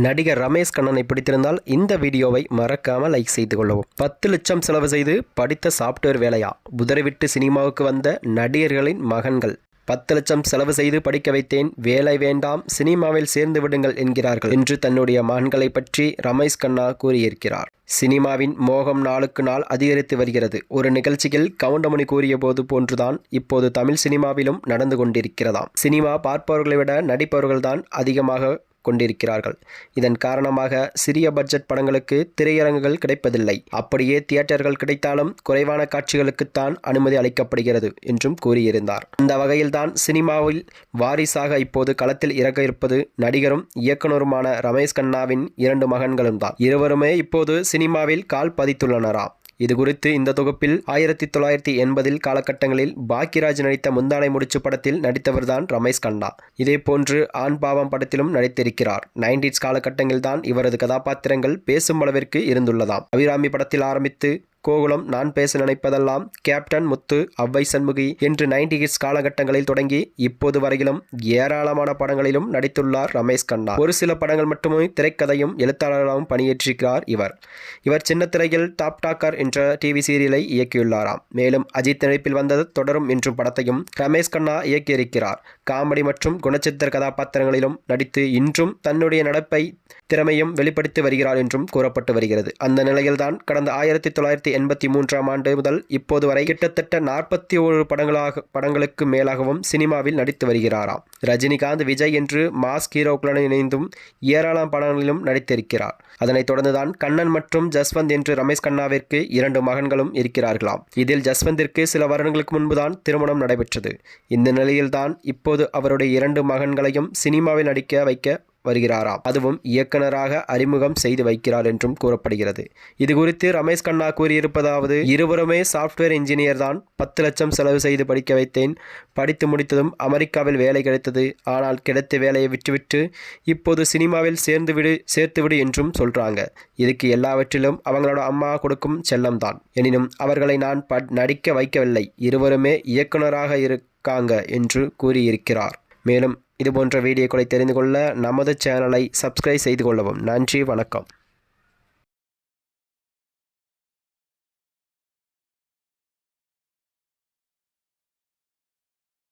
நடிகர் ரமேஷ் கண்ணனை பிடித்திருந்தால் இந்த வீடியோவை மறக்காமல் லைக் செய்து கொள்ளவும். பத்து லட்சம் செலவு செய்து படித்த சாப்ட்வேர் வேலையா? புதறிவிட்டு சினிமாவுக்கு வந்த நடிகர்களின் மகன்கள். பத்து லட்சம் செலவு செய்து படிக்க வைத்தேன். வேலை வேண்டாம். சினிமாவில் சேர்ந்து விடுங்கள் என்கிறார்கள் என்று தன்னுடைய மகன்களை பற்றி ரமேஷ் கண்ணா கூறியிருக்கிறார். சினிமாவின் மோகம் நாளுக்கு நாள் அதிகரித்து வருகிறது. ஒரு நிகழ்ச்சியில் கவுண்டமணி கூறிய போது போன்றுதான் இப்போது தமிழ் சினிமாவிலும் நடந்து கொண்டிருக்கிறதாம். சினிமா பார்ப்பவர்களை விட நடிப்பவர்கள்தான் அதிகமாக கொண்டிருக்கிறார்கள். இதன் காரணமாக சிறிய பட்ஜெட் படங்களுக்கு திரையரங்குகள் கிடைப்பதில்லை. அப்படியே தியேட்டர்கள் கிடைத்தாலும் குறைவான காட்சிகளுக்குத்தான் அனுமதி அளிக்கப்படுகிறது என்றும் கூறியிருந்தார். அந்த வகையில்தான் சினிமாவில் வாரிசாக இப்போது களத்தில் இறக்க இருப்பது நடிகரும் இயக்குனருமான ரமேஷ் கண்ணாவின் இரண்டு மகன்களும் தான் இருவருமே இப்போது சினிமாவில் கால் பதித்துள்ளனராம் இது குறித்து இந்த தொகுப்பில் ஆயிரத்தி தொள்ளாயிரத்தி எண்பதில் காலகட்டங்களில் பாக்கியராஜ் நடித்த முந்தானை முடிச்சு படத்தில் நடித்தவர்தான் ரமேஷ் கண்ணா. இதே போன்று ஆண் பாவம் படத்திலும் நடித்திருக்கிறார். நைன்டிஸ் காலகட்டங்களில்தான் இவரது கதாபாத்திரங்கள் பேசும் அளவிற்கு இருந்துள்ளதாம். அபிராமி படத்தில் ஆரம்பித்து கோகுலம் நான் பேச நினைப்பதெல்லாம் கேப்டன் முத்து அவ்வை சண்முகி என்று நைன்டி கிட்ஸ் காலகட்டங்களில் தொடங்கி இப்போது வரையிலும் ஏராளமான படங்களிலும் நடித்துள்ளார் ரமேஷ் கண்ணா. ஒரு சில படங்கள் மட்டுமே திரைக்கதையும் எழுத்தாளராகவும் பணியேற்றிருக்கிறார் இவர். இவர் சின்ன திரையில் டாப் டாக்கர் என்ற டிவி சீரியலை இயக்கியுள்ளாராம். மேலும் அஜித் நடிப்பில் வந்தது தொடரும் என்றும் படத்தையும் ரமேஷ் கண்ணா இயக்கியிருக்கிறார். காமெடி மற்றும் குணச்சித்திர கதாபாத்திரங்களிலும் நடித்து இன்றும் தன்னுடைய நடப்பை திறமையும் வெளிப்படுத்தி வருகிறார் என்றும் கூறப்பட்டு வருகிறது. அந்த நிலையில்தான் கடந்த ஆயிரத்தி தொள்ளாயிரத்தி எண்பத்தி மூன்றாம் ஆண்டு முதல் இப்போது வரை கிட்டத்தட்ட நாற்பத்தி ஓரு படங்களாக படங்களுக்கு மேலாகவும் சினிமாவில் நடித்து வருகிறாராம். ரஜினிகாந்த் விஜய் என்று மாஸ் ஹீரோக்களுடன் இணைந்தும் ஏராளம் படங்களிலும் நடித்திருக்கிறார். அதனைத் தொடர்ந்துதான் கண்ணன் மற்றும் ஜஸ்வந்த் என்று ரமேஷ் கண்ணாவிற்கு இரண்டு மகன்களும் இருக்கிறார்களாம். இதில் ஜஸ்வந்திற்கு சில வருடங்களுக்கு முன்புதான் திருமணம் நடைபெற்றது. இந்த நிலையில்தான் இப்போது அவருடைய இரண்டு மகன்களையும் சினிமாவில் நடிக்க வைக்க வருகிறாராம். அதுவும் இயக்குனராக அறிமுகம் செய்து வைக்கிறார் என்றும் கூறப்படுகிறது. இது குறித்து ரமேஷ் கண்ணா கூறியிருப்பதாவது இருவருமே சாஃப்ட்வேர் இன்ஜினியர் தான். பத்து லட்சம் செலவு செய்து படிக்க வைத்தேன். படித்து முடித்ததும் அமெரிக்காவில் வேலை கிடைத்தது. ஆனால் கிடைத்த வேலையை விட்டுவிட்டு இப்போது சினிமாவில் சேர்ந்து விடு சேர்த்து விடு என்றும் சொல்றாங்க. இதுக்கு எல்லாவற்றிலும் அவங்களோட அம்மா கொடுக்கும் செல்லம்தான். எனினும் அவர்களை நான் ப நடிக்க வைக்கவில்லை. இருவருமே இயக்குனராக இருக்காங்க என்று கூறியிருக்கிறார். மேலும் இதுபோன்ற வீடியோக்களை தெரிந்து கொள்ள நமது சேனலை சப்ஸ்கிரைப் செய்து கொள்ளவும். நன்றி வணக்கம்.